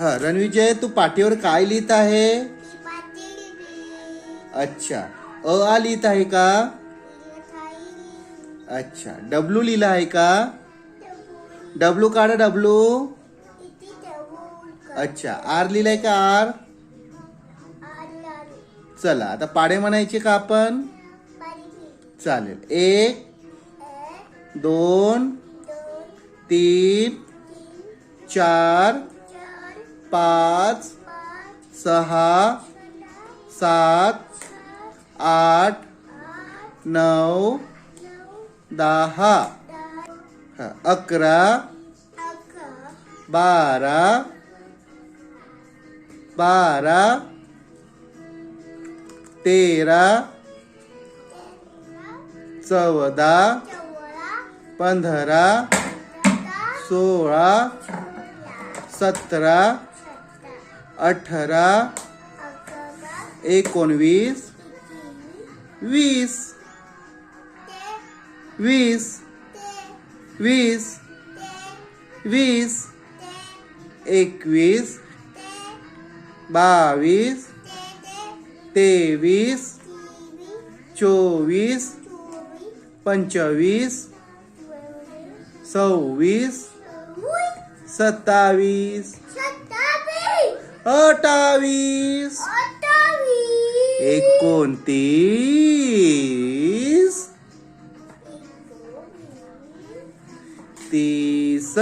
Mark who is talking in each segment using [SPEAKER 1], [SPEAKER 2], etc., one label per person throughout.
[SPEAKER 1] हा रणविजय तू पाठीवर काय लिहित आहे? अच्छा. अ आ लिहित आहे का? अच्छा. डब्लू लिहिला आहे का? डब्लू काढा डब्लू. अच्छा. आर लिहिलाय का आर? चला आता पाडे म्हणायचे का आपण? चालेल. एक दोन तीन चार पाच सहा सात आठ नऊ दहा. अकरा बारा बारा तेरा चौदा पंधरा सोळा सतरा अठरा एकोणवीस वीस वीस वीस वीस एकवीस बावीस तेवीस चोवीस पंचवीस सव्वीस सत्तावीस अठ्ठावीस. एकोणतीस. तीस.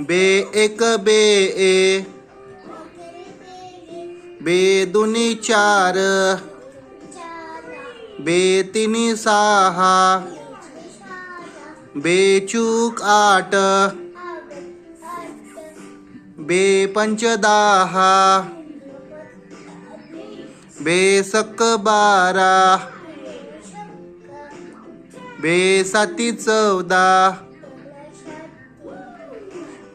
[SPEAKER 1] बे एक बे ए. बे दुनी चार. बेतिनी सहा बेचूक आठ बे पंच दहा बेसक बारा बेसाती चौदा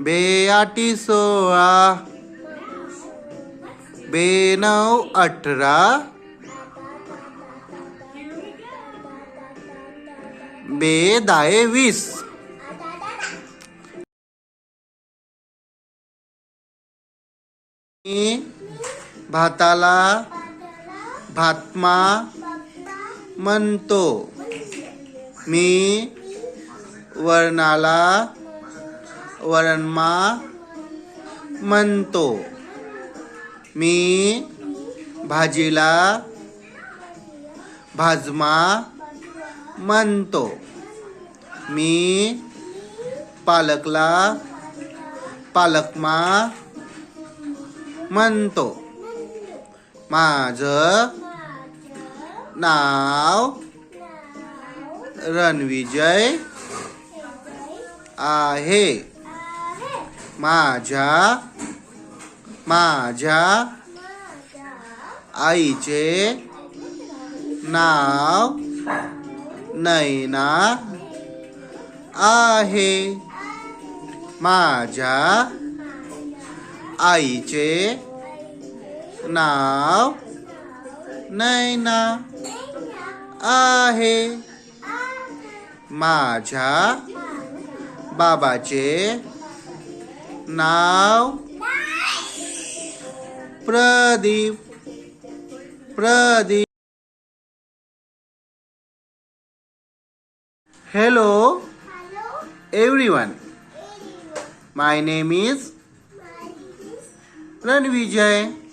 [SPEAKER 1] बे आठी सोळा बे नऊ अठरा बे दाये वीस मी भाताला भातमा म्हणतो. मी वर्णाला वरणमा म्हणतो. मी भाजीला भाजमा म्हणतो. मी पालकला पालकमा म्हणतो. माझं नाव रणविजय आहे. माझ्या माझ्या आईचे नाव नैना आहे माझ्या आईचे नाव नैना आहे माझ्या बाबाचे नाव Pradeep Pradeep Hello. Hello. Everyone. everyone. My name is, My name is Ranvijay.